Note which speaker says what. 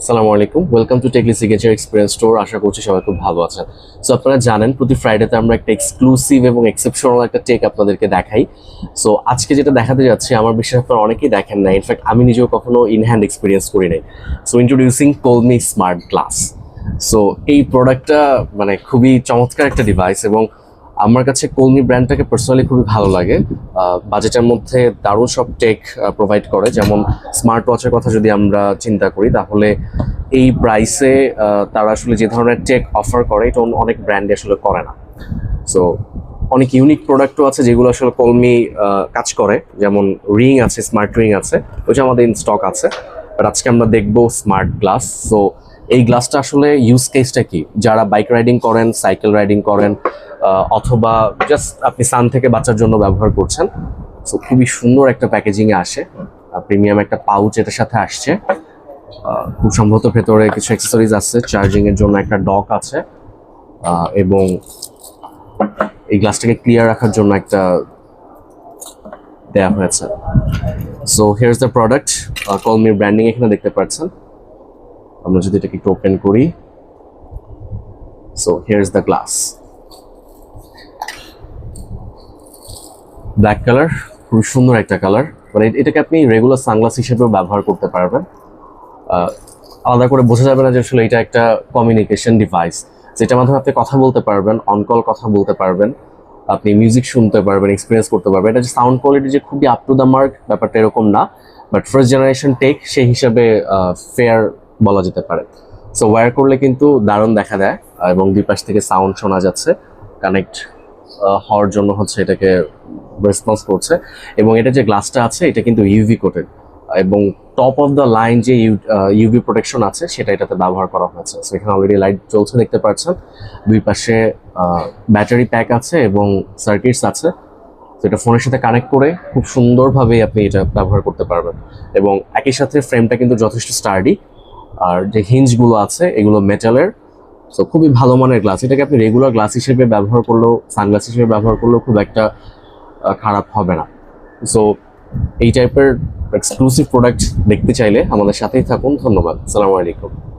Speaker 1: আসসালামু আলাইকুম। Welcome to Techly signature experience store আশা করছি সবাই খুব ভালো আছেন। সো আপনারা জানেন, প্রতি ফ্রাইডেতে আমরা একটা এক্সক্লুসিভ এবং এক্সেপশনাল একটা টেক আপনাদেরকে দেখাই। সো আজকে যেটা দেখাতে যাচ্ছি, আমার বিশ্বাস আপনারা অনেকেই দেখেন না ইনফ্যাক্ট আমি নিজেও কখনো ইন হ্যান্ড এক্সপিরিয়েন্স করি নাই। So introducing Colmi smart glass so এই প্রোডাক্টটা মানে খুবই চমৎকার একটা ডিভাইস এবং আমার কাছে কলমি ব্র্যান্ডটাকে পার্সোনালি খুবই ভালো লাগে। বাজেটের মধ্যে দারুণ সব টেক প্রোভাইড করে। যেমন স্মার্ট ওয়াচের কথা যদি আমরা চিন্তা করি, তাহলে এই প্রাইসে তারা আসলে যে ধরনের টেক অফার করে, এটা অনেক ব্র্যান্ডে আসলে করে না। সো অনেক ইউনিক প্রোডাক্টও আছে যেগুলো আসলে কলমি কাজ করে। যেমন রিং আছে স্মার্ট রিং আছে ওইটা আমাদের ইন স্টক আছে। বাট আজকে আমরা দেখব স্মার্ট গ্লাস সো এই গ্লাসটা আসলে ইউজ কেসটা কি? যারা বাইক রাইডিং করেন সাইকেল রাইডিং করেন অথবা জাস্ট আপনি সান থেকে বাঁচার জন্য ব্যবহার করছেন। সো খুবই সুন্দর একটা প্যাকেজিংয়ে আসে। প্রিমিয়াম একটা পাউচ এটার সাথে আসছে। খুব সম্ভবত ভেতরে কিছু অ্যাক্সেসরিজ আছে। চার্জিং এর জন্য একটা ডক আছে। এবং এই গ্লাসটাকে ক্লিয়ার রাখার জন্য একটা দেয়া হয়েছে। সো হিয়ার দ্য প্রোডাক্ট কলমির ব্র্যান্ডিং এখানে দেখতে পাচ্ছেন। আমরা যদি এটাকে একটু ওপেন করি। So here the glass black colour খুবই সুন্দর একটা কালার মানে এটাকে আপনি রেগুলার সানগ্লাস হিসেবেও ব্যবহার করতে পারবেন। আলাদা করে বোঝা যাবে না যে আসলে এটা একটা কমিউনিকেশন ডিভাইস যেটার মাধ্যমে আপনি কথা বলতে পারবেন অনকল কথা বলতে পারবেন, আপনি মিউজিক শুনতে পারবেন এক্সপিরিয়েন্স করতে পারবেন। এটা যে সাউন্ড কোয়ালিটি যে খুবই আপ টু দ্য মার্ক ব্যাপারটা এরকম না। বাট ফার্স্ট জেনারেশন টেক সেই হিসাবে ফেয়ার বলা যেতে পারে। সো ওয়্যার করলে কিন্তু দারুণ দেখা দেয়, এবং দুই পাশ থেকে সাউন্ড শোনা যাচ্ছে। কানেক্ট হওয়ার জন্য হচ্ছে এটাকে রেসপন্স করছে। এবং এটা যে গ্লাসটা আছে, এটা কিন্তু ইউভি কোটেড এবং টপ অফ দ্য লাইন যে ইউভি প্রোটেকশন আছে, সেটা এটাতে ব্যবহার করা হয়েছে। সো এখানে অলরেডি লাইট জ্বলছে, দেখতে পাচ্ছেন। দুই পাশে ব্যাটারি প্যাক আছে এবং সার্কিটস আছে। তো এটা ফোনের সাথে কানেক্ট করে খুব সুন্দরভাবে আপনি এটা ব্যবহার করতে পারবেন। এবং একই সাথে ফ্রেমটা কিন্তু যথেষ্ট স্টার্ডি আর যে হিঞ্জগুলো আছে, এগুলো মেটালের সো খুবই ভালো মানের গ্লাস এটাকে আপনি রেগুলার গ্লাস হিসেবে ব্যবহার করলেও সানগ্লাস হিসেবে ব্যবহার করলেও খুব একটা খারাপ হবে না। সো এই টাইপের এক্সক্লুসিভ প্রোডাক্ট দেখতে চাইলে আমাদের সাথেই থাকুন। ধন্যবাদ। সালামু আলাইকুম।